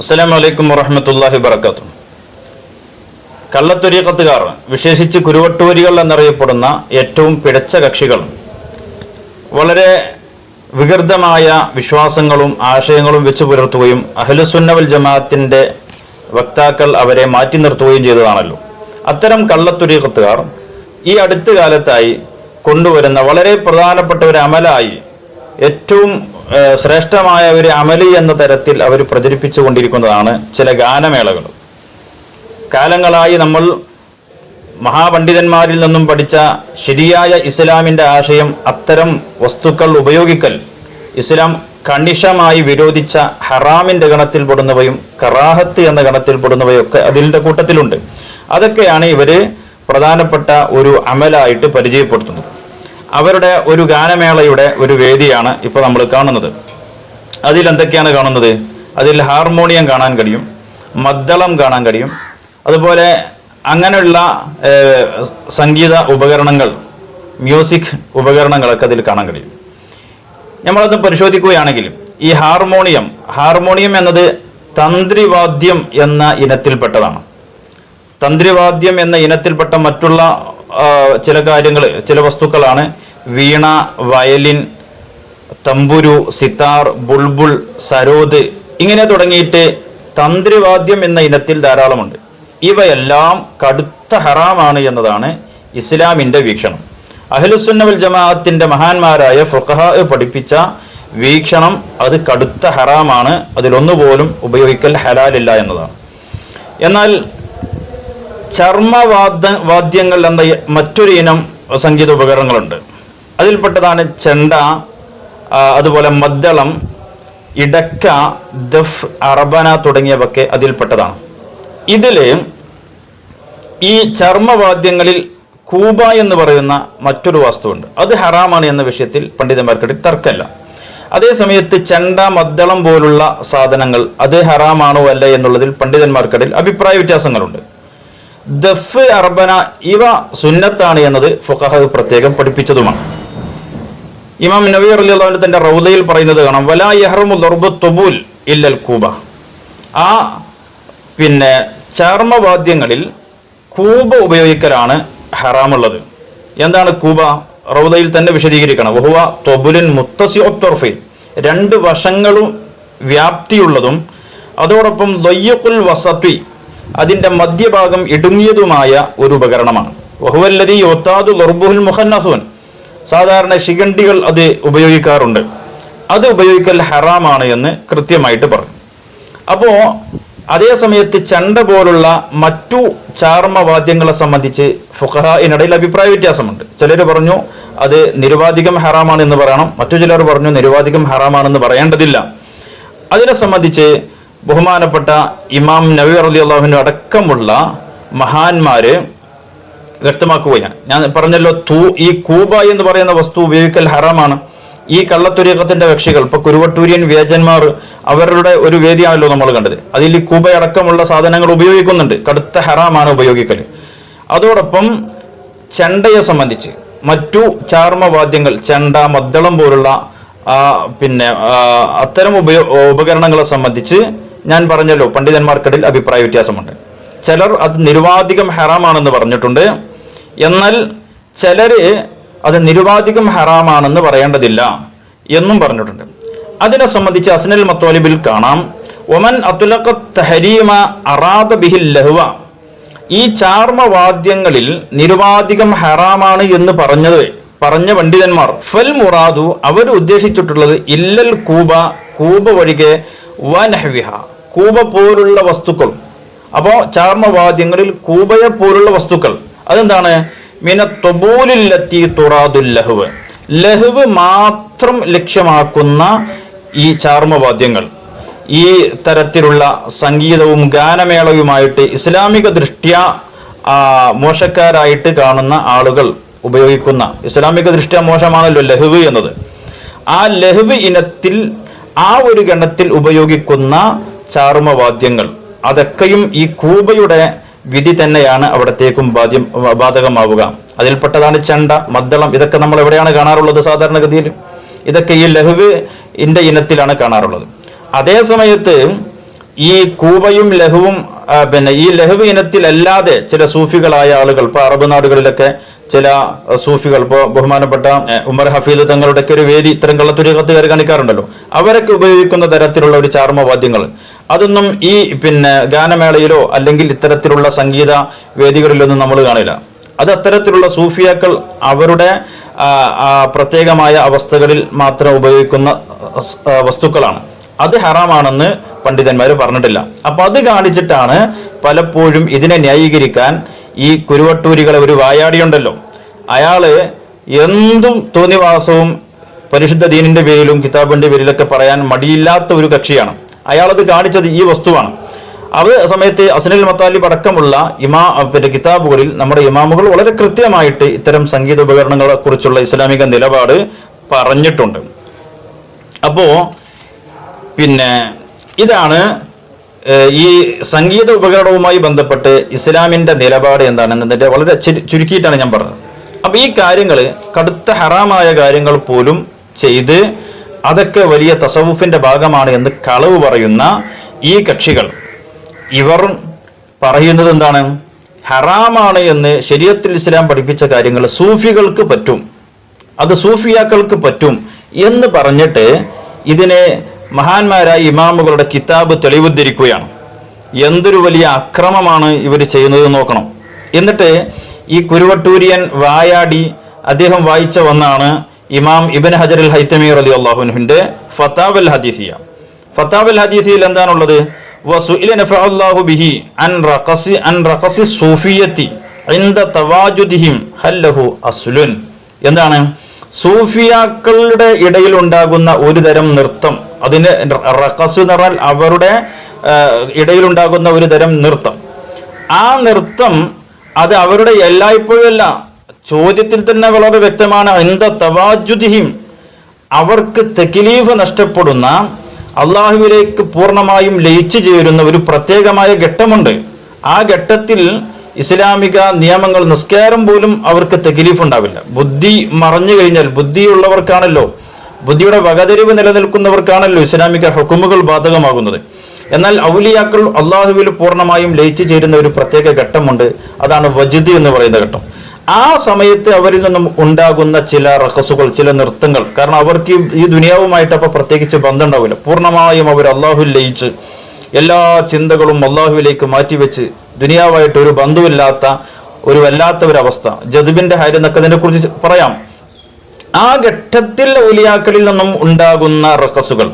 അസ്സലാമു വലൈക്കും വറഹമത്തല്ലാഹി വർക്കാത്തു കള്ളത്തൊരീക്കത്തുകാർ വിശേഷിച്ച് കുരുവട്ടൂരികൾ എന്നറിയപ്പെടുന്ന ഏറ്റവും പിടച്ച കക്ഷികൾ വളരെ വികൃതമായ വിശ്വാസങ്ങളും ആശയങ്ങളും വെച്ച് പുലർത്തുകയും അഹലുസുന്നവൽ ജമാഅത്തിന്റെ വക്താക്കൾ അവരെ മാറ്റി നിർത്തുകയും ചെയ്തതാണല്ലോ. അത്തരം കള്ളത്തൊരീക്കത്തുകാർ ഈ അടുത്ത കാലത്തായി കൊണ്ടുവരുന്ന വളരെ പ്രധാനപ്പെട്ട ഒരു അമലായി ഏറ്റവും ശ്രേഷ്ഠമായ ഒരു അമലി എന്ന തരത്തിൽ അവർ പ്രചരിപ്പിച്ചു കൊണ്ടിരിക്കുന്നതാണ് ചില ഗാനമേളകൾ. കാലങ്ങളായി നമ്മൾ മഹാപണ്ഡിതന്മാരിൽ നിന്നും പഠിച്ച ശരിയായ ഇസ്ലാമിന്റെ ആശയം അത്തരം വസ്തുക്കൾ ഉപയോഗിക്കൽ ഇസ്ലാം കണിശമായി വിരോധിച്ച ഹറാമിന്റെ ഗണത്തിൽപ്പെടുന്നവയും കറാഹത്ത് എന്ന ഗണത്തിൽപ്പെടുന്നവയൊക്കെ അതിന്റെ കൂട്ടത്തിലുണ്ട്. അതൊക്കെയാണ് ഇവർ പ്രധാനപ്പെട്ട ഒരു അമലായിട്ട് പരിചയപ്പെടുത്തുന്നത്. അവരുടെ ഒരു ഗാനമേളയുടെ ഒരു വേദിയാണ് ഇപ്പോൾ നമ്മൾ കാണുന്നത്. അതിൽ എന്തൊക്കെയാണ് കാണുന്നത്? അതിൽ ഹാർമോണിയം കാണാൻ കഴിയും മദ്ദളം കാണാൻ കഴിയും അതുപോലെ അങ്ങനെയുള്ള സംഗീത ഉപകരണങ്ങൾ മ്യൂസിക് ഉപകരണങ്ങളൊക്കെ അതിൽ കാണാൻ കഴിയും. നമ്മളത് പരിശോധിക്കുകയാണെങ്കിൽ ഈ ഹാർമോണിയം ഹാർമോണിയം എന്നത് തന്ത്രിവാദ്യം എന്ന ഇനത്തിൽപ്പെട്ടതാണ്. തന്ത്രിവാദ്യം എന്ന ഇനത്തിൽപ്പെട്ട മറ്റുള്ള ചില കാര്യങ്ങൾ ചില വസ്തുക്കളാണ് വീണ വയലിൻ തമ്പുരു സിത്താർ ബുൾബുൾ സരോദ് ഇങ്ങനെ തുടങ്ങിയിട്ട് തന്ത്രിവാദ്യം എന്ന ഇനത്തിൽ ധാരാളമുണ്ട്. ഇവയെല്ലാം കടുത്ത ഹറാമാണ് എന്നതാണ് ഇസ്ലാമിന്റെ വീക്ഷണം. അഹ്ലുസുന്നവൽ ജമാഅത്തിന്റെ മഹാന്മാരായ ഫുഖഹ പഠിപ്പിച്ച വീക്ഷണം അത് കടുത്ത ഹറാമാണ്. അതിലൊന്നുപോലും ഉപയോഗിക്കൽ ഹലാലില്ല എന്നതാണ്. എന്നാൽ ചർമ്മവാദ്യ വാദ്യങ്ങൾ എന്ന മറ്റൊരു ഇനം സംഗീത ഉപകരണങ്ങളുണ്ട്. അതിൽപ്പെട്ടതാണ് ചെണ്ട അതുപോലെ മദ്ദളം ഇടക്ക ദഫ് അറബന തുടങ്ങിയവയൊക്കെ അതിൽപ്പെട്ടതാണ്. ഇതിൽ ഈ ചർമ്മവാദ്യങ്ങളിൽ കൂബ എന്ന് പറയുന്ന മറ്റൊരു വസ്തുവുണ്ട്. അത് ഹറാമാണ് എന്ന വിഷയത്തിൽ പണ്ഡിതന്മാർക്കിടയിൽ തർക്കമല്ല. അതേസമയത്ത് ചെണ്ട മദ്ദളം പോലുള്ള സാധനങ്ങൾ അത് ഹറാമാണോ അല്ല എന്നുള്ളതിൽ പണ്ഡിതന്മാർക്കിടയിൽ അഭിപ്രായ വ്യത്യാസങ്ങളുണ്ട്. ദഫ് അർബന ഇവ സുന്നത്താണ് എന്നത് ഫുഖഹ പ്രത്യേകം പഠിപ്പിച്ചതുമാണ്. ഇമാം നബി അള്ളാഹു തന്റെ റൗദയിൽ പറയുന്നത് കാണാം വലാ യഹ്റമു ദർബു തുബൂൽ ഇല്ലൽ കൂബ. ആ പിന്നെ ചർമ്മവാദ്യങ്ങളിൽ കൂബ ഉപയോഗിക്കലാണ് ഹറാമുള്ളത്. എന്താണ് കൂബ? റൗദയിൽ തന്നെ വിശദീകരിക്കണം. വഹുവ തൊബുലിൻ മുത്തസിഒത്തൊർഫൈൻ രണ്ട് വശങ്ങളും വ്യാപ്തിയുള്ളതും അതോടൊപ്പം ദൊയ്യക്കുൽ വസത്വി അതിന്റെ മധ്യഭാഗം ഇടുങ്ങിയതുമായ ഒരു ഉപകരണമാണ്. വഹുവല്ലതി ഒത്താതു ലർബുഹുൽ മുഹന്നസുൻ സാധാരണ ശിഖണ്ഡികൾ അത് ഉപയോഗിക്കാറുണ്ട്. അത് ഉപയോഗിക്കൽ ഹറാമാണ് എന്ന് കൃത്യമായിട്ട് പറഞ്ഞു. അപ്പോൾ അതേ സമയത്ത് ചണ്ട പോലുള്ള മറ്റു ചാർമവാദ്യങ്ങളെ സംബന്ധിച്ച് ഫുഖഹായിനിടയിൽ അഭിപ്രായ വ്യത്യാസമുണ്ട്. ചിലർ പറഞ്ഞു അത് നിരുപാധികം ഹറാമാണ് എന്ന് പറയണം. മറ്റു ചിലർ പറഞ്ഞു നിരുപാധികം ഹറാമാണെന്ന് പറയേണ്ടതില്ല. അതിനെ സംബന്ധിച്ച് ബഹുമാനപ്പെട്ട ഇമാം നബി റലി അള്ളാഹുവിന്റെ അടക്കമുള്ള മഹാന്മാര് വ്യക്തമാക്കുകയാണ്. ഞാൻ പറഞ്ഞല്ലോ തൂ ഈ കൂബ എന്ന് പറയുന്ന വസ്തു ഉപയോഗിക്കൽ ഹറാമാണ്. ഈ കള്ളത്തുരീക്കത്തിന്റെ കക്ഷികൾ ഇപ്പൊ കുരുവട്ടൂരിയൻ വേജന്മാർ അവരുടെ ഒരു വേദിയാണല്ലോ നമ്മൾ കണ്ടത്. അതിൽ ഈ കൂബ അടക്കമുള്ള സാധനങ്ങൾ ഉപയോഗിക്കുന്നുണ്ട്. കടുത്ത ഹറാമാണ് ഉപയോഗിക്കൽ അതോടൊപ്പം ചെണ്ടയെ സംബന്ധിച്ച് മറ്റു ചാർമവാദ്യങ്ങൾ ചെണ്ട മദ്ദളം പോലുള്ള പിന്നെ അത്തരം ഉപകരണങ്ങളെ സംബന്ധിച്ച് ഞാൻ പറഞ്ഞല്ലോ പണ്ഡിതന്മാർക്കിടയിൽ അഭിപ്രായ വ്യത്യാസമുണ്ട്. ചിലർ അത് നിരുവാധികം ഹറാമാണെന്ന് പറഞ്ഞിട്ടുണ്ട്. എന്നാൽ ചിലര് അത് നിരുവാധികം ഹറാമാണെന്ന് പറയേണ്ടതില്ല എന്നും പറഞ്ഞിട്ടുണ്ട്. അതിനെ സംബന്ധിച്ച് അസ്നൽ മത്തോലിബിൽ കാണാം. ഒമൻ അതുലഖ തഹരീമ അറാദ ബിഹിൽ ലഹുവ. ഈ ചാർമ്മവാദ്യങ്ങളിൽ നിരുവാധികം ഹറാമാണ് എന്ന് പറഞ്ഞത്. പറഞ്ഞ പണ്ഡിതന്മാർ. ഫൽ മുറാദു അവർ ഉദ്ദേശിച്ചിട്ടുള്ളത് ഇല്ലൽ കൂബ കൂബ ഒഴികെ വനഹ്വിഹ കൂബ പോലുള്ള വസ്തുക്കൾ. അപ്പോൾ ചാർമവാദ്യങ്ങളിൽ കൂബയെ പോലുള്ള വസ്തുക്കൾ. അതെന്താണ്? മിന തൊബൂലില്ലത്തി തുറാദുൽ ലഹുവ്. ലഹുവ് മാത്രം ലക്ഷ്യമാക്കുന്ന ഈ ചാർമവാദ്യങ്ങൾ ഈ തരത്തിലുള്ള സംഗീതവും ഗാനമേളയുമായിട്ട് ഇസ്ലാമിക ദൃഷ്ട്യ മോശക്കാരായിട്ട് കാണുന്ന ആളുകൾ. ഉപയോഗിക്കുന്ന. ഇസ്ലാമിക ദൃഷ്ട്യാ മോശമാണല്ലോ ലഹുവ് എന്നത്. ആ ലഹുവ് ഇനത്തിൽ ആ ഒരു ഗണത്തിൽ ഉപയോഗിക്കുന്ന ചാർമവാദ്യങ്ങൾ അതൊക്കെയും ഈ കൂബയുടെ വിധി തന്നെയാണ് അവിടത്തേക്കും ബാധ്യം ബാധകമാവുക. അതിൽപ്പെട്ടതാണ് ചണ്ട മദ്ദളം ഇതൊക്കെ നമ്മൾ എവിടെയാണ് കാണാറുള്ളത് സാധാരണഗതിയിൽ? ഇതൊക്കെ ഈ ലഹുവ് ഇന്റെ ഇനത്തിലാണ് കാണാറുള്ളത്. അതേ സമയത്ത് ഈ കൂബയും ലഹുവും പിന്നെ ഈ ലഹുവ് ഇനത്തിലല്ലാതെ ചില സൂഫികളായ ആളുകൾ ഇപ്പൊ അറബ് നാടുകളിലൊക്കെ ചില സൂഫികൾ ഇപ്പോൾ ബഹുമാനപ്പെട്ട ഉമർ ഹഫീദ് തങ്ങളുടെ ഒക്കെ ഒരു വേദി ഇത്തരം കയറി കാണിക്കാറുണ്ടല്ലോ. അവരൊക്കെ ഉപയോഗിക്കുന്ന തരത്തിലുള്ള ഒരു ചാർമവാദ്യങ്ങൾ അതൊന്നും ഈ പിന്നെ ഗാനമേളയിലോ അല്ലെങ്കിൽ ഇത്തരത്തിലുള്ള സംഗീത വേദികളിലൊന്നും നമ്മൾ കാണില്ല. അത് അത്തരത്തിലുള്ള സൂഫിയാക്കൾ അവരുടെ പ്രത്യേകമായ അവസ്ഥകളിൽ മാത്രം ഉപയോഗിക്കുന്ന വസ്തുക്കളാണ്. അത് ഹറാമാണെന്ന് പണ്ഡിതന്മാർ പറഞ്ഞിട്ടില്ല. അപ്പൊ അത് കാണിച്ചിട്ടാണ് പലപ്പോഴും ഇതിനെ ന്യായീകരിക്കാൻ ഈ കുരുവട്ടൂരികളെ ഒരു വായാടിയുണ്ടല്ലോ. അയാൾ എന്തും തോന്നിവാസവും പരിശുദ്ധ ദീനിന്റെ പേരിലും കിതാബിന്റെ പേരിലൊക്കെ പറയാൻ മടിയില്ലാത്ത ഒരു കക്ഷിയാണ്. അയാളത് കാണിച്ചത് ഈ വസ്തുവാണ്. അത് സമയത്ത് അസനൽ മത്താലിബ് അടക്കമുള്ള ഇമാ പിന്നെ കിതാബുകളിൽ നമ്മുടെ ഇമാമുകൾ വളരെ കൃത്യമായിട്ട് ഇത്തരം സംഗീത ഉപകരണങ്ങളെ കുറിച്ചുള്ള ഇസ്ലാമിക നിലപാട് പറഞ്ഞിട്ടുണ്ട്. അപ്പോ പിന്നെ ഇതാണ് ഈ സംഗീത ഉപകരണവുമായി ബന്ധപ്പെട്ട് ഇസ്ലാമിന്റെ നിലപാട് എന്താണെന്നതിന്റെ വളരെ ചുരു- ചുരുക്കിയിട്ടാണ് ഞാൻ പറഞ്ഞത്. അപ്പം ഈ കാര്യങ്ങൾ കടുത്ത ഹറാമായ കാര്യങ്ങൾ പോലും ചെയ്ത് അതൊക്കെ വലിയ തസവുഫിന്റെ ഭാഗമാണ് എന്ന് കളവ് പറയുന്ന ഈ കക്ഷികൾ. ഇവർ പറയുന്നത് എന്താണ്? ഹറാമാണ് എന്ന് ശരീരത്തിൽ ഇസ്ലാം പഠിപ്പിച്ച കാര്യങ്ങൾ സൂഫികൾക്ക് പറ്റും. അത് സൂഫിയാക്കൾക്ക് പറ്റും എന്ന് പറഞ്ഞിട്ട് ഇതിനെ മഹാന്മാരായ ഇമാമുകളുടെ കിതാബ് തെളിവുദ്ധരിക്കുകയാണ്. എന്തൊരു വലിയ അക്രമമാണ് ഇവർ ചെയ്യുന്നത് നോക്കണം. എന്നിട്ട് ഈ കുരുവട്ടൂരിയൻ വായാടി അദ്ദേഹം വായിച്ച ഒന്നാണ് ഇമാം ഇബൻ ഹജർ അൽ ഹൈത്തമി റലി അള്ളാഹുനുഹിന്റെ അൽ ഹദീസിയ. ഫത്താബ് അൽ ഹദീസിയിൽ എന്താണുള്ളത്? ബിഹി അൻ റഖസി അൻ റഖസി സൂഫിയത്തി തവാജുദിഹിം ഹല്ലഹു അസ്ലുൻ. എന്താണ്? സൂഫിയാക്കളുടെ ഇടയിൽ ഉണ്ടാകുന്ന ഒരു തരം നൃത്തം. അതിന് റഖസ് എന്ന് പറഞ്ഞാൽ അവരുടെ ഇടയിലുണ്ടാകുന്ന ഒരു തരം നൃത്തം. ആ നൃത്തം അത് അവരുടെ എല്ലായ്പ്പോഴുമല്ല ചോദ്യത്തിൽ തന്നെ വളരെ വ്യക്തമാണ് എന്ത തവാജുദിഹിം അവർക്ക് തെക്കിലീഫ് നഷ്ടപ്പെടുന്ന അള്ളാഹുവിലേക്ക് പൂർണമായും ലയിച്ചു ചേരുന്ന ഒരു പ്രത്യേകമായ ഘട്ടമുണ്ട്. ആ ഘട്ടത്തിൽ ഇസ്ലാമിക നിയമങ്ങൾ നിസ്കാരം പോലും അവർക്ക് തെക്കിലീഫ് ഉണ്ടാവില്ല. ബുദ്ധി മറഞ്ഞു കഴിഞ്ഞാൽ ബുദ്ധിയുള്ളവർക്കാണല്ലോ ബുദ്ധിയുടെ വകതിരിവ് നിലനിൽക്കുന്നവർക്കാണല്ലോ ഇസ്ലാമിക ഹുക്കുമുകൾ ബാധകമാകുന്നത്. എന്നാൽ ഔലിയാക്കൾ അള്ളാഹുവിൽ പൂർണമായും ലയിച്ചു ചേരുന്ന ഒരു പ്രത്യേക ഘട്ടമുണ്ട്. അതാണ് വജിദ് എന്ന് പറയുന്ന ഘട്ടം. ആ സമയത്ത് അവരിൽ നിന്നും ഉണ്ടാകുന്ന ചില റഹസുകൾ ചില നൃത്തങ്ങൾ കാരണം അവർക്ക് ഈ- ദുനിയാവുമായിട്ട് അപ്പൊ പ്രത്യേകിച്ച് ബന്ധം ഉണ്ടാവില്ല പൂർണമായും അവർ അള്ളാഹു ലയിച്ച് എല്ലാ ചിന്തകളും അള്ളാഹുവിലേക്ക് മാറ്റിവെച്ച് ദുനിയാവായിട്ട് ഒരു ബന്ധുവില്ലാത്ത ഒരു വല്ലാത്ത ഒരു അവസ്ഥ. ജദുബിന്റെ ഹാര്യം എന്നൊക്കെ അതിനെ കുറിച്ച് പറയാം. ആ ഘട്ടത്തിൽ ഔലിയാക്കളിൽ നിന്നും ഉണ്ടാകുന്ന റഹസുകൾ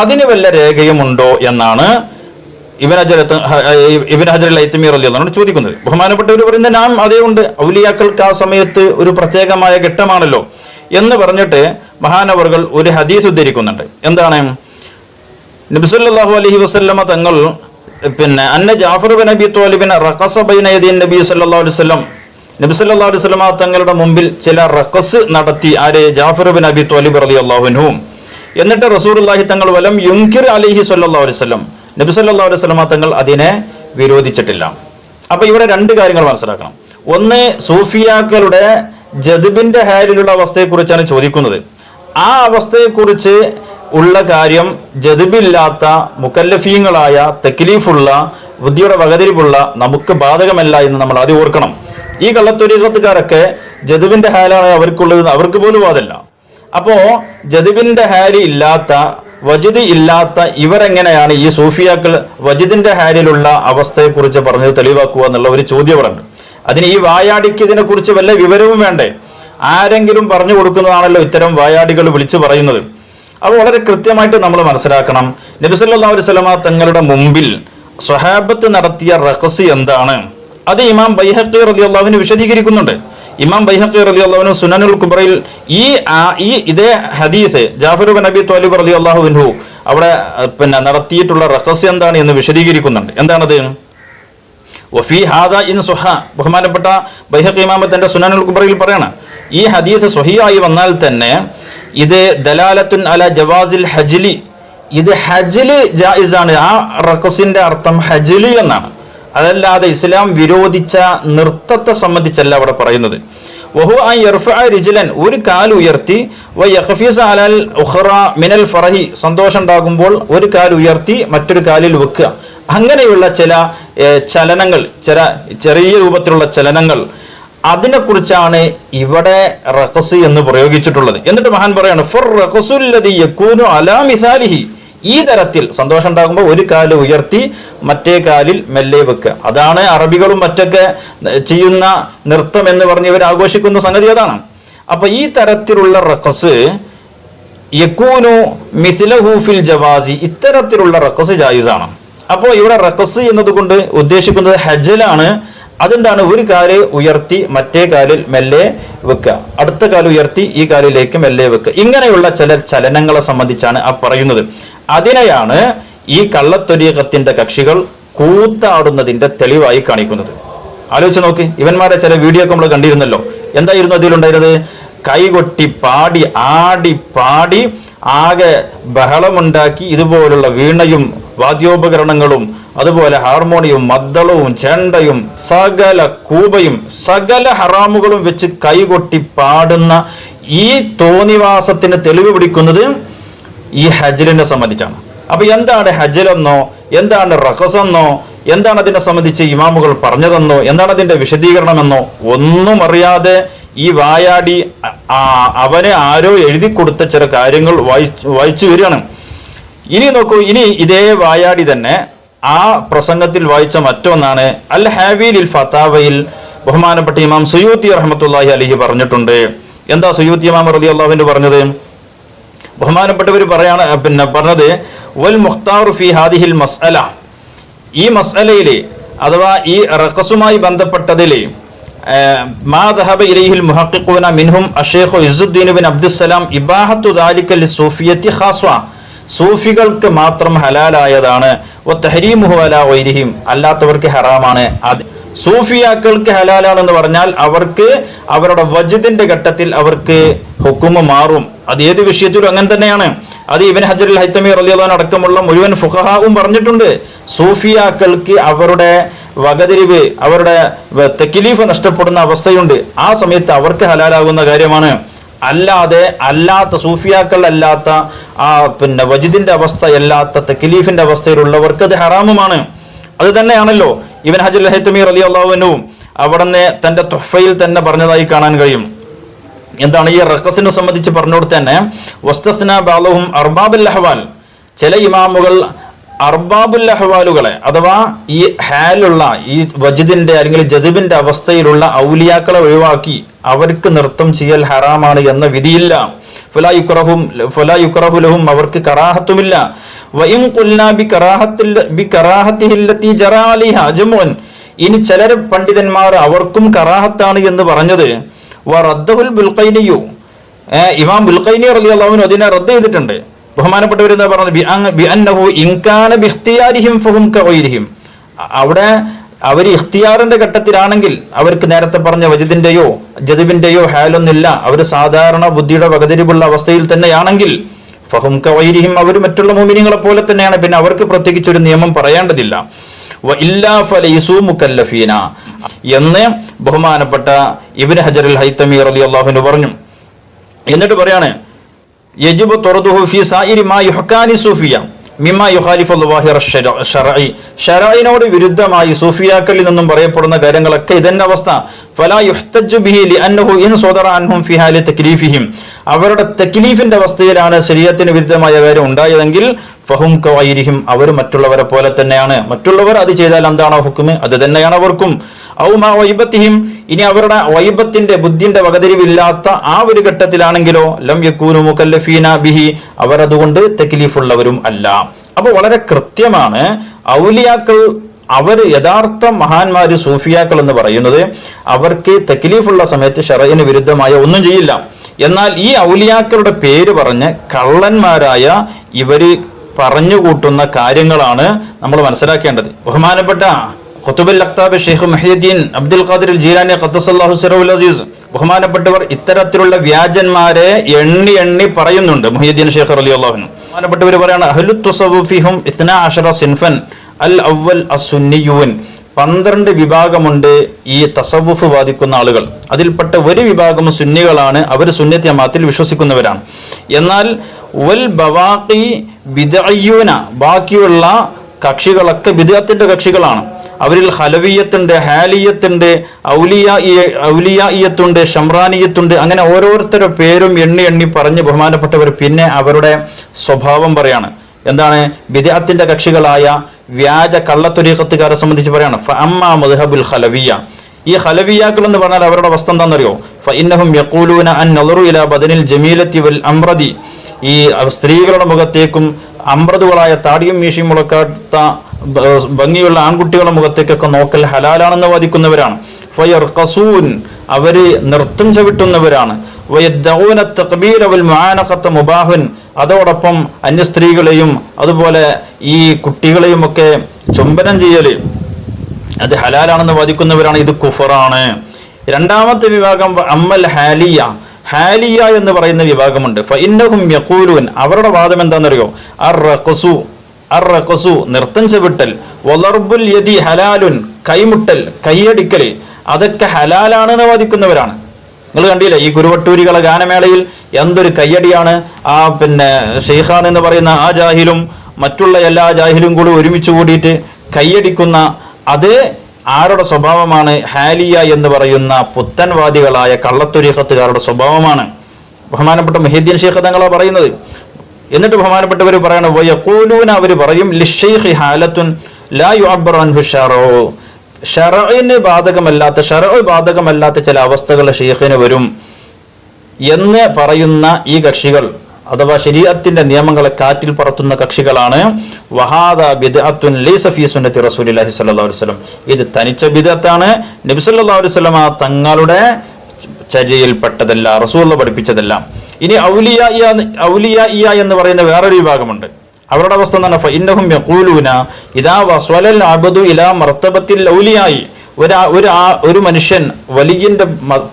അതിന് വല്ല രേഖയുമുണ്ടോ എന്നാണ് ഇബൻ ഹജർ ഇബൻ ഹജർ ലൈത്തമീർ അലി എന്നാണ് ചോദിക്കുന്നത്. ബഹുമാനപ്പെട്ടവർ പറയുന്നത് നാം അതേ ഉണ്ട്. ഔലിയാക്കൾക്ക് ആ സമയത്ത് ഒരു പ്രത്യേകമായ ഘട്ടമാണല്ലോ എന്ന് പറഞ്ഞിട്ട് മഹാനവറുകൾ ഒരു ഹദീസ് ഉദ്ധരിക്കുന്നുണ്ട്. എന്താണ്? നബിസല്ലാഹു അലഹി വസല്ലമ തങ്ങൾ പിന്നെ അന്ന ജാഫർ ബിൻ അബി തോലിബിൻ നബി സല്ലാ യദീൻ നബി സല്ലല്ലാഹു അലൈഹി വസല്ലം നബി സല്ലല്ലാഹു അലൈഹി വസല്ലമ തങ്ങളുടെ മുമ്പിൽ ചില റക്കസ് നടത്തി ആരെ? Jafar bin Abi Talib Ali അൻഹു. എന്നിട്ട് റസൂലുള്ളാഹി തങ്ങൾ വലം യുങ്കിർ അലിഹി സല്ലല്ലാഹു അലൈഹി വസല്ലം. നബി സല്ലല്ലാഹു അലൈഹി തങ്ങൾ അതിനെ വിരോധിച്ചിട്ടില്ല. അപ്പൊ ഇവിടെ രണ്ട് കാര്യങ്ങൾ മനസ്സിലാക്കണം. ഒന്ന് സൂഫിയാക്കളുടെ ജദുബിന്റെ അവസ്ഥയെ അവസ്ഥയെക്കുറിച്ചാണ് ചോദിക്കുന്നത്. ആ അവസ്ഥയെക്കുറിച്ച് ഉള്ള കാര്യം ജദുബില്ലാത്ത മുക്കല്ലഫീങ്ങളായ തെക്കിലീഫുള്ള ബുദ്ധിയുടെ വകതിരിവുള്ള നമുക്ക് ബാധകമല്ല എന്ന് നമ്മൾ ആദ്യം ഓർക്കണം. ഈ കള്ളത്തൊരീകത്തുകാരൊക്കെ ജതുവിന്റെ ഹാലാണ് അവർക്കുള്ളത് അവർക്ക് പോലും അതല്ല അപ്പോ ജതുവിന്റെ ഹാരി ഇല്ലാത്ത വജിദ് ഇല്ലാത്ത ഇവരെങ്ങനെയാണ് ഈ സൂഫിയാക്കൾ വജുദിന്റെ ഹാരിലുള്ള അവസ്ഥയെക്കുറിച്ച് പറഞ്ഞത് തെളിവാക്കുക എന്നുള്ള ഒരു ചോദ്യം പറഞ്ഞു അതിന് ഈ വായാടിക്ക് ഇതിനെക്കുറിച്ച് വല്ല വിവരവും വേണ്ടേ? ആരെങ്കിലും പറഞ്ഞു കൊടുക്കുന്നതാണല്ലോ ഇത്തരം വായാടികൾ വിളിച്ചു പറയുന്നത്. അത് വളരെ കൃത്യമായിട്ട് നമ്മൾ മനസ്സിലാക്കണം. നബിസല്ലാ അലൈവലമ തങ്ങളുടെ മുമ്പിൽ സ്വഹാബത്ത് നടത്തിയ റഖസ് എന്താണ്? അത് ഇമാം ബൈഹക്കി റലിയുള്ളവന് വിശദീകരിക്കുന്നുണ്ട്. ഇമാം ബൈഹക്കി റലിയുള്ളവന് സുനനുൽ കുബറയിൽ ഈ ഈ ഇതേ ഹദീസ് ജാഫർ നബി തോലിബ് റലി അള്ളാഹുവിൻഹു അവിടെ പിന്നെ നടത്തിയിട്ടുള്ള റഖസ് എന്താണ് എന്ന് വിശദീകരിക്കുന്നുണ്ട്. എന്താണത്? വഫി ഹാദ ഇൻ സുഹ. ബഹുമാനപ്പെട്ട ബൈഹഖ് ഇമാമ തന്റെ സുനാനുൽ കുബ്രയിൽ പറയാണ്. ഈ ഹദീസ് സ്വഹിയായി വന്നാൽ തന്നെ ഇത് ദലാലത്തുൻ അല ജവാസിൽ ഹജ്ലി. ഇത് ഹജ്ലി ജായിസാണ്. ആ റഖസിന്റെ അർത്ഥം ഹജ്ലി എന്നാണ്. അതല്ലാതെ ഇസ്ലാം വിരോധിച്ച നൃത്തത്തെ സംബന്ധിച്ചല്ല അവിടെ പറയുന്നത്. വഹു ആ ഒരു കാൽ ഉയർത്തി വ അലൽ മിനൽ ഫറഹി സന്തോഷം ഉണ്ടാകുമ്പോൾ ഒരു കാൽ ഉയർത്തി മറ്റൊരു കാലിൽ വെക്കുക. അങ്ങനെയുള്ള ചില ചലനങ്ങൾ ചില ചെറിയ രൂപത്തിലുള്ള ചലനങ്ങൾ അതിനെക്കുറിച്ചാണ് ഇവിടെ റഹസ് എന്ന് പ്രയോഗിച്ചിട്ടുള്ളത്. എന്നിട്ട് മഹാൻ പറയാണ് ഫർ റഹസുല്ലതി യക്കൂനു അലാ മിസാലിഹി. ഈ തരത്തിൽ സന്തോഷം ഉണ്ടാകുമ്പോൾ ഒരു കാൽ ഉയർത്തി മറ്റേ കാലിൽ മെല്ലെ വെക്കുക. അതാണ് അറബികളും മറ്റൊക്കെ ചെയ്യുന്ന നൃത്തം എന്ന് പറഞ്ഞ് ഇവർ ആഘോഷിക്കുന്ന സംഗതി അതാണ്. അപ്പൊ ഈ തരത്തിലുള്ള റക്കസ് യക്കൂനു മിസിലഹൂഫിൽ ജവാസി ഇത്തരത്തിലുള്ള റക്കസ് ജായുസാണ്. അപ്പോൾ ഇവിടെ റക്കസ് എന്നതുകൊണ്ട് ഉദ്ദേശിക്കുന്നത് ഹജലാണ് അതെന്താണ്? ഒരു കാൽ ഉയർത്തി മറ്റേ കാലിൽ മെല്ലെ വെക്കുക. അടുത്ത കാൽ ഉയർത്തി ഈ കാലിലേക്ക് മെല്ലെ വെക്കുക. ഇങ്ങനെയുള്ള ചില ചലനങ്ങളെ സംബന്ധിച്ചാണ് ആ പറയുന്നത്. അതിനെയാണ് ഈ കള്ളത്തൊരീകത്തിന്റെ കക്ഷികൾ കൂത്താടുന്നതിന്റെ തെളിവായി കാണിക്കുന്നത്. ആലോചിച്ച് നോക്ക് ഇവന്മാരെ ചില വീഡിയോ ഒക്കെ നമ്മൾ കണ്ടിരുന്നല്ലോ. എന്തായിരുന്നു അതിലുണ്ടായിരുന്നത്? കൈകൊട്ടി പാടി ആടി പാടി ആകെ ബഹളമുണ്ടാക്കി ഇതുപോലുള്ള വീണയും വാദ്യോപകരണങ്ങളും അതുപോലെ ഹാർമോണിയവും മദ്ദളവും ചെണ്ടയും സകല കൂബയും സകല ഹറാമുകളും വെച്ച് കൈകൊട്ടി പാടുന്ന ഈ തോന്നിവാസത്തിന് തെളിവ് പിടിക്കുന്നത് ഈ ഹജ്ജിലിനെ സംബന്ധിച്ചാണ്. അപ്പൊ എന്താണ് ഹജ്ജിലെന്നോ എന്താണ് റഹസെന്നോ എന്താണ് അതിനെ സംബന്ധിച്ച് ഇമാമുകൾ പറഞ്ഞതെന്നോ എന്താണ് അതിന്റെ വിശദീകരണമെന്നോ ഒന്നും അറിയാതെ ഈ വായാടി അവനെ ആരോ എഴുതി കൊടുത്ത ചില കാര്യങ്ങൾ വായിച്ചു വായിച്ചു വരികയാണ്. ഇനി നോക്കൂ ഇനി ഇതേ വായാടി തന്നെ ആ പ്രസംഗത്തിൽ വായിച്ച മറ്റൊന്നാണ് അൽ ഹാവിൽ ഫത്താവയിൽ ബഹുമാനപ്പെട്ട ഇമാം സുയൂത്തി റഹ്മത്തുള്ളാഹി അലിഹി പറഞ്ഞിട്ടുണ്ട്. എന്താ സുയൂത്തി ഇമാം റതി അള്ളാഹുവിന്റെ പറഞ്ഞത്? ബഹുമാനപ്പെട്ടവർ പറയാണ് പിന്നെ പറഞ്ഞത് വൽ മുഖ്താർ ഫി ഹാദിഹിൽ മസ്അല. ഈ മസ്അലയിലെ അഥവാ ഈ റഖസുമായി ബന്ധപ്പെട്ടതിൽ മാ ദഹബ ഇലൈഹിൽ മുഹഖിഖൂന മിൻഹും അഷേഖു ഇസുദ്ദീൻ ബിൻ അബ്ദുസ്സലാം ഇബാഹത്തു ദാലിക ലിസൂഫിയത്തി ഖാസ്വ. സൂഫികൾക്ക് മാത്രം ഹലാലായതാണ്. വ തഹരീമുഹു അലാ വൈരിഹിം അല്ലാത്തവർക്ക് ഹറാമാണ്. അത് സൂഫിയാക്കൾക്ക് ഹലാലാണെന്ന് പറഞ്ഞാൽ അവർക്ക് അവരുടെ വജിദിന്റെ ഘട്ടത്തിൽ അവർക്ക് ഹുക്കുമ മാറും. അത് ഏത് വിഷയത്തിലും അങ്ങനെ തന്നെയാണ്. അത് ഇവൻ ഹജറുൽ ഹൈത്തമി റലിയാൻ അടക്കമുള്ള മുഴുവൻ ഫുഹാവും പറഞ്ഞിട്ടുണ്ട്. സൂഫിയാക്കൾക്ക് അവരുടെ വകതിരിവ് അവരുടെ തെക്കിലീഫ് നഷ്ടപ്പെടുന്ന അവസ്ഥയുണ്ട്. ആ സമയത്ത് അവർക്ക് ഹലാലാകുന്ന കാര്യമാണ്. അല്ലാതെ അല്ലാത്ത സൂഫിയാക്കൾ അല്ലാത്ത ആ പിന്നെ വജിദിന്റെ അവസ്ഥ അല്ലാത്ത തെക്കിലീഫിന്റെ അവസ്ഥയിലുള്ളവർക്ക് അത് ഹറാമുമാണ്. അത് തന്നെയാണല്ലോ ഇവൻ ഹജുൽ ഹൈത്തമീർ അലി അള്ളാഹുവിനും അവിടുന്ന് തന്റെ തൊഫയിൽ തന്നെ പറഞ്ഞതായി കാണാൻ കഴിയും. എന്താണ് ഈ റക്കസിനെ സംബന്ധിച്ച് പറഞ്ഞുകൊടുത്ത് തന്നെ വസ്തസ്ന ബാലവും അർബാബുൽ അഹ്വാൽ ചില ഇമാമുകൾ അർബാബുൽ അഹ്വാലുകളെ അഥവാ ഈ ഹാലുള്ള ഈ വജിദിന്റെ അല്ലെങ്കിൽ ജദിബിന്റെ അവസ്ഥയിലുള്ള ഔലിയാക്കളെ ഒഴിവാക്കി അവർക്ക് നൃത്തം ചെയ്യൽ ഹറാമാണ് എന്ന വിധിയില്ല. ഫലാ യുക്റഹും ഫലാ അവർക്ക് കറാഹത്തുമില്ല. ജറാ അലൈഹ ജമുൻ ഇനി ചിലർ പണ്ഡിതന്മാർ അവർക്കും കറാഹത്താണ് എന്ന് പറഞ്ഞത്. ഏ, ഇമാം ബുൽഖൈനി റളിയല്ലാഹു അതിനെ റദ്ദ് ചെയ്തിട്ടുണ്ട്. ബഹുമാനപ്പെട്ടവരെന്താ പറഞ്ഞത്? ബി ബി ഫഹും അവിടെ അവർ ഇഖ്തിയാറിന്റെ ഘട്ടത്തിലാണെങ്കിൽ അവർക്ക് നേരത്തെ പറഞ്ഞ വജിദിന്റെയോ ജദിബിന്റെയോ ഹാലൊന്നില്ല അവർ സാധാരണ ബുദ്ധിയുടെ വകതിരിവുള്ള അവസ്ഥയിൽ തന്നെയാണെങ്കിൽ ഫഹും കവൈരിഹിം അവർ മറ്റുള്ള മോമിനികളെ പോലെ തന്നെയാണ്. പിന്നെ അവർക്ക് പ്രത്യേകിച്ച് ഒരു നിയമം പറയേണ്ടതില്ല. മുക്കല്ലഫീന എന്ന് ബഹുമാനപ്പെട്ട ഇബ്നു ഹജറുൽ ഹൈത്തമി അള്ളാഹുന് പറഞ്ഞു. എന്നിട്ട് പറയാണ് യജിബ് തുറദുഹു ഫി സായിരി മാ യുഹക്കാനി സൂഫിയ മിമ്മ യുഹാലിഫ് ളുവാഹിറ ശറഈ ഷറായിനോട് വിരുദ്ധമായി സൂഫിയാക്കളിൽ നിന്നും പറയപ്പെടുന്ന കാര്യങ്ങളൊക്കെ ഇതന്നെ അവസ്ഥ. ഫലാ ബിഹി ഇൻ അൻഹും അവരുടെ തക്ലീഫിന്റെ അവസ്ഥയിലാണ് ശരീരത്തിന് വിരുദ്ധമായ കാര്യം ഉണ്ടായതെങ്കിൽ ഫഹും കൈരിഹിം അവർ മറ്റുള്ളവരെ പോലെ തന്നെയാണ്. മറ്റുള്ളവർ അത് ചെയ്താൽ എന്താണോ ഹുക്കുമ്? അത് തന്നെയാണ് അവർക്കും. ഔമാ വൈബത്തിഹിം ഇനി അവരുടെ വൈബത്തിന്റെ ബുദ്ധിന്റെ വകതിരിവില്ലാത്ത ആ ഒരു ഘട്ടത്തിലാണെങ്കിലോ ലം യക്കൂനു മുക്കല്ലഫീന ബിഹി അവർ അതുകൊണ്ട് തെക്കിലീഫുള്ളവരും അല്ല. അപ്പോൾ വളരെ കൃത്യമാണ് ഔലിയാക്കൾ അവർ യഥാർത്ഥ മഹാന്മാര് സൂഫിയാക്കൾ എന്ന് പറയുന്നത് അവർക്ക് തെക്കിലീഫുള്ള സമയത്ത് ഷറയിന് വിരുദ്ധമായ ഒന്നും ചെയ്യില്ല. എന്നാൽ ഈ ഔലിയാക്കളുടെ പേര് പറഞ്ഞ് കള്ളന്മാരായ ഇവർ പറഞ്ഞു കൂട്ടുന്ന കാര്യങ്ങളാണ് നമ്മൾ മനസ്സിലാക്കേണ്ടത്. ബഹുമാനപ്പെട്ട ഖുത്തുബുൽ അഖ്താബ് Sheikh Muhiyuddin Abdul Qadir Jilani ഖദ്ദസല്ലാഹു സിറവുൽ അസീസ് ബഹുമാനപ്പെട്ടവർ ഇത്തരത്തിലുള്ള വ്യാജന്മാരെ എണ്ണി എണ്ണി പറയുന്നുണ്ട് മുഹിയുദ്ദീൻ ഷെയ്ഖ് അലി അള്ളാഹുനു ബഹുമാനപ്പെട്ടവർ പറയാണ് അഹ്ലു തുസവുഫിഹും ഇത്ന അഷറ സിൻഫൻ അൽ അവൽ അസുന്നിയൂൻ. പന്ത്രണ്ട് വിഭാഗമുണ്ട് ഈ തസവുഫ് വാദിക്കുന്ന ആളുകൾ. അതിൽപ്പെട്ട ഒരു വിഭാഗം സുന്നികളാണ് അവർ സുന്നത്ത് ജമാത്തിൽ വിശ്വസിക്കുന്നവരാണ്. എന്നാൽ വൽ ബവാഖി ബിദഅയ്യൂന ബാക്കിയുള്ള കക്ഷികളൊക്കെ ബിദഅത്തിന്റെ കക്ഷികളാണ്. അവരിൽ ഹലവിയത്തുണ്ട് ഹാലിയത്തുണ്ട് ഔലിയ ഔലിയായിയത്തുണ്ട് ഷംറാനിയത്തുണ്ട് അങ്ങനെ ഓരോരുത്തരുടെ പേരും എണ്ണി എണ്ണി പറഞ്ഞ് ബഹുമാനപ്പെട്ടവർ പിന്നെ അവരുടെ സ്വഭാവം പറയാണ്. എന്താണ്? വിദേഹത്തിന്റെ കക്ഷികളായ വ്യാജ കള്ളത്തൊരീക്കത്തുകാരെ സംബന്ധിച്ച് പറയാണ്. മുദ്ഹബുൽ ഹലവിയ ഈ ഹലവിയാക്കൾ എന്ന് പറഞ്ഞാൽ അവരുടെ അവസ്ഥ എന്താണെന്നറിയോ? ഫഇന്നഹും യഖൂലൂന അൻ നളറു ഇലാ ബദനിൽ ജമീലത്തി വൽ അംറദി ഈ സ്ത്രീകളുടെ മുഖത്തേക്കും അമ്രതുകളായ താടിയും മീശയും മുളക്കാത്ത ഭംഗിയുള്ള ആൺകുട്ടികളുടെ മുഖത്തേക്കൊക്കെ നോക്കൽ ഹലാലാണെന്ന് വാദിക്കുന്നവരാണ്. ഫയർ കസൂൻ അവർ നൃത്തം ചവിട്ടുന്നവരാണ്. വയദ്ദഊന തക്ബീർ അവൽ മുബാഹുൻ. അതോടൊപ്പം അന്യ സ്ത്രീകളെയും അതുപോലെ ഈ കുട്ടികളെയും ഒക്കെ ചുംബനം ചെയ്യൽ അത് ഹലാലാണെന്ന് വാദിക്കുന്നവരാണ് ഇത് കുഫറാണ്. രണ്ടാമത്തെ വിഭാഗം അമ്മൽ ഹാലിയ. ഹാലിയ എന്ന് പറയുന്ന വിഭാഗമുണ്ട്. ഫഇന്നഹും യഖൂലൂൻ. അവരുടെ വാദം എന്താണെന്നറിയോ? അർ റഖസു നൃത്തം ചവിട്ടൽ. വളർബുൽ യദി ഹലാലുൻ. കൈമുട്ടൽ കൈയടിക്കൽ അതൊക്കെ ഹലാലാണെന്ന് വാദിക്കുന്നവരാണ്. നിങ്ങൾ കണ്ടില്ലേ ഈ കുരുവട്ടൂരികളെ ഗാനമേളയിൽ എന്തൊരു കയ്യടിയാണ്. ആ പിന്നെ ഷെയ്ഖാൻ എന്ന് പറയുന്ന ആ ജാഹിലും മറ്റുള്ള എല്ലാ ജാഹിലും കൂടി ഒരുമിച്ച് കൂടിയിട്ട് കയ്യടിക്കുന്ന അതേ ആരുടെ സ്വഭാവമാണ്? ഹാലിയ എന്ന് പറയുന്ന പുത്തൻവാദികളായ കള്ളത്തുരീഹത്തുകാരുടെ സ്വഭാവമാണ്. ബഹുമാനപ്പെട്ട മെഹീദ്ദീൻ ഷെയ്ഖ് തങ്ങളാ പറയുന്നത്. എന്നിട്ട് ബഹുമാനപ്പെട്ടവർ പറയണം അവർ പറയും ലിഷൈഖി ഹാലത്തുൻ ലാ യു അൻഹു ഷറഉ ഷറഇന് ബാധകമല്ലാത്ത ഷറോ ബാധകമല്ലാത്ത ചില അവസ്ഥകൾ ഷെയ്ഖിന് വരും എന്ന് പറയുന്ന ഈ കക്ഷികൾ അഥവാ ശരീരത്തിന്റെ നിയമങ്ങളെ കാറ്റിൽ പറത്തുന്ന കക്ഷികളാണ്. വഹാദ ലൈസ ഫീ സുന്നത്തി റസൂലുള്ളാഹി സ്വല്ലല്ലാഹു അലൈഹി വസല്ലം. ഇത് തനിച്ച ബിദ്അത്താണ്. നബി സല്ലല്ലാഹു അലൈഹി വസല്ലമ തങ്ങളുടെ ചര്യയിൽപ്പെട്ടതല്ല റസൂലുള്ള പഠിപ്പിച്ചതല്ല. ഇനി ഔലിയ ഔലിയ എന്ന് പറയുന്ന വേറൊരു വിഭാഗമുണ്ട്. അവരുടെ അവസ്ഥ എന്താണ്? ഫഇന്നഹും യഖൂലൂന ഇദാ വസ്വലൽ അബ്ദു ഇലാ മർത്തബത്തിൽ ഔലിയായി ഒരു ഒരു ആ- ഒരു മനുഷ്യൻ വലിയന്റെ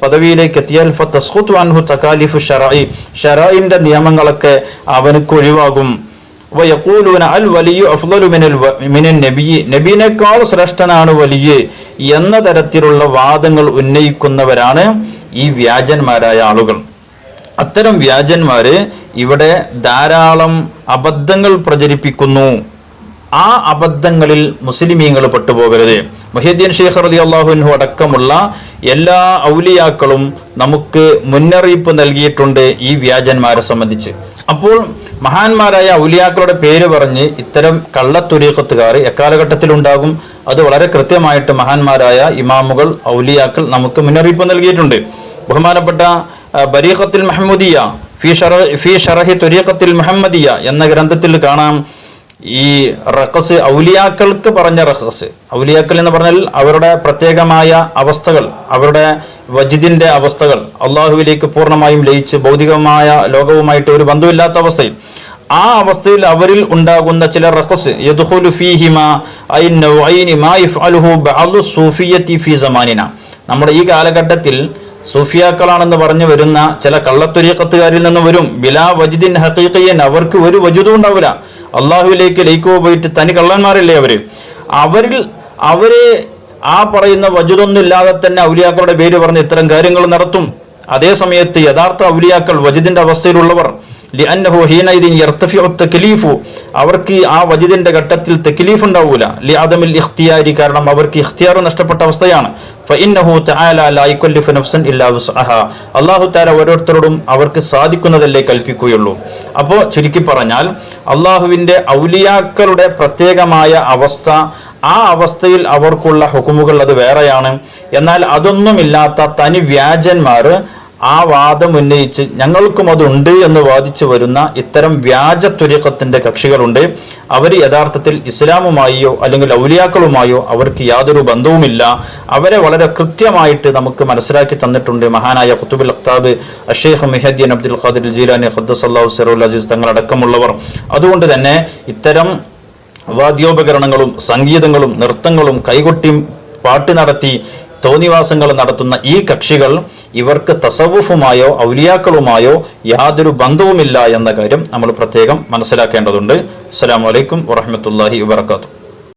പദവിയിലേക്ക് എത്തിയാൽ ഫതസ്ഖുതു അൻഹു തകാലിഫു ഷറായി. ഷറായിന്റെ നിയമങ്ങളൊക്കെ അവനക്ക് ഒഴിവാകും. വയഖൂലൂന അൽ വലിയു മിനൽ ശ്രേഷ്ഠനാണ് വലിയ എന്ന തരത്തിലുള്ള വാദങ്ങൾ ഉന്നയിക്കുന്നവരാണ് ഈ വ്യാജന്മാരായ ആളുകൾ. അത്തരം വ്യാജന്മാര് ഇവിടെ ധാരാളം അബദ്ധങ്ങൾ പ്രചരിപ്പിക്കുന്നു. ആ അബദ്ധങ്ങളിൽ മുസ്ലിമീങ്ങൾ പെട്ടുപോകരുത്. മൊഹീദ്ദീൻ ഷെയ്ഖ് റലി അള്ളാഹുൻഹു അടക്കമുള്ള എല്ലാ ഔലിയാക്കളും നമുക്ക് മുന്നറിയിപ്പ് നൽകിയിട്ടുണ്ട് ഈ വ്യാജന്മാരെ സംബന്ധിച്ച്. അപ്പോൾ മഹാന്മാരായ ഔലിയാക്കളുടെ പേര് പറഞ്ഞ് ഇത്തരം കള്ളത്തുരീക്കത്തുകാർ എക്കാലഘട്ടത്തിലുണ്ടാകും. അത് വളരെ കൃത്യമായിട്ട് മഹാന്മാരായ ഇമാമുകൾ ഔലിയാക്കൾ നമുക്ക് മുന്നറിയിപ്പ് നൽകിയിട്ടുണ്ട്. ബഹുമാനപ്പെട്ട ബരീഖത്തുൽ മഹമ്മദിയ ഫി ഷറ ഫി ഷറഹി തുരീഖത്തിൽ മുഹമ്മദിയ എന്ന ഗ്രന്ഥത്തിൽ കാണാം ഈ റഖസ് ഔലിയാക്കൾക്ക് പറഞ്ഞ റഖസ്. ഔലിയാക്കൾ എന്ന് പറഞ്ഞാൽ അവരുടെ പ്രത്യേകമായ അവസ്ഥകൾ അവരുടെ വജിദിന്റെ അവസ്ഥകൾ അള്ളാഹുവിലേക്ക് പൂർണമായും ലയിച്ച് ഭൗതികമായ ലോകവുമായിട്ട് ഒരു ബന്ധമില്ലാത്ത അവസ്ഥയിൽ. ആ അവസ്ഥയിൽ അവരിൽ ഉണ്ടാകുന്ന ചില ഫീ നമ്മുടെ ഈ കാലഘട്ടത്തിൽ സൂഫിയാക്കളാണെന്ന് പറഞ്ഞു വരുന്ന ചില കള്ളത്തൊരീക്കത്തുകാരിൽ നിന്ന് വരും. ബിലാ വജിദിൻ ഹഖീഖിയൻ അവർക്ക് ഒരു വജുദും ഉണ്ടാവില്ല. അള്ളാഹുവിലേക്ക് ലയിക്കോ പോയിട്ട് തനി കള്ളന്മാരല്ലേ അവർ? അവരിൽ അവരെ ആ പറയുന്ന വജുദൊന്നും ഇല്ലാതെ തന്നെ ഔലിയാക്കളുടെ പേര് പറഞ്ഞ് ഇത്തരം കാര്യങ്ങൾ നടത്തും. അതേ സമയത്ത് യഥാർത്ഥ ഔലിയാക്കൾ വജിദിന്റെ അവസ്ഥയിലുള്ളവർ ലിഅന്നഹു തക്ലീഫു അവർക്ക് ആ വജിദിന്റെ ഘട്ടത്തിൽ തക്ലീഫ് ഉണ്ടാവൂല. ലി ഇഖ്തിയാരി കാരണം അവർക്ക് ഇഖ്തിയാർ നഷ്ടപ്പെട്ട അവസ്ഥയാണ്. ഫഇന്നഹു തആല ലാ നഫ്സൻ ഇല്ലാ അല്ലാഹു തആല ഓരോരുത്തരോടും അവർക്ക് സാധിക്കുന്നതല്ലേ കൽപ്പിക്കുകയുള്ളൂ. അപ്പോൾ ചുരുക്കി പറഞ്ഞാൽ അള്ളാഹുവിന്റെ ഔലിയാക്കളുടെ പ്രത്യേകമായ അവസ്ഥ ആ അവസ്ഥയിൽ അവർക്കുള്ള ഹുക്കുമുകൾ അത് വേറെയാണ്. എന്നാൽ അതൊന്നുമില്ലാത്ത തനി വ്യാജന്മാർ ആ വാദം ഉന്നയിച്ച് ഞങ്ങൾക്കും അതുണ്ട് എന്ന് വാദിച്ചു വരുന്ന ഇത്തരം വ്യാജ തുരക്കത്തിന്റെ കക്ഷികളുണ്ട്. അവർ യഥാർത്ഥത്തിൽ ഇസ്ലാമുമായോ അല്ലെങ്കിൽ ഔലിയാക്കളുമായോ അവർക്ക് യാതൊരു ബന്ധവുമില്ല. അവരെ വളരെ കൃത്യമായിട്ട് നമുക്ക് മനസ്സിലാക്കി തന്നിട്ടുണ്ട് മഹാനായ കുത്തുബുൽ അഖ്താബ് അഷേഖ് മെഹദ്ദീൻ അബ്ദുൽ ഖാദിർ ജീലാനി ഖദ്ദസല്ലാഹു സെറുൽ അസീസ് തങ്ങളടക്കമുള്ളവർ. അതുകൊണ്ട് തന്നെ ഇത്തരം വാദ്യോപകരണങ്ങളും സംഗീതങ്ങളും നൃത്തങ്ങളും കൈകൊട്ടി പാട്ട് നടത്തി തോന്നിവാസങ്ങൾ നടത്തുന്ന ഈ കക്ഷികൾ ഇവർക്ക് തസവുഫുമായോ ഔലിയാക്കളുമായോ യാതൊരു ബന്ധവുമില്ല എന്ന കാര്യം നമ്മൾ പ്രത്യേകം മനസ്സിലാക്കേണ്ടതുണ്ട്. അസ്സലാമു അലൈക്കും വറഹമത്തല്ലാഹി വബർക്കാത്തു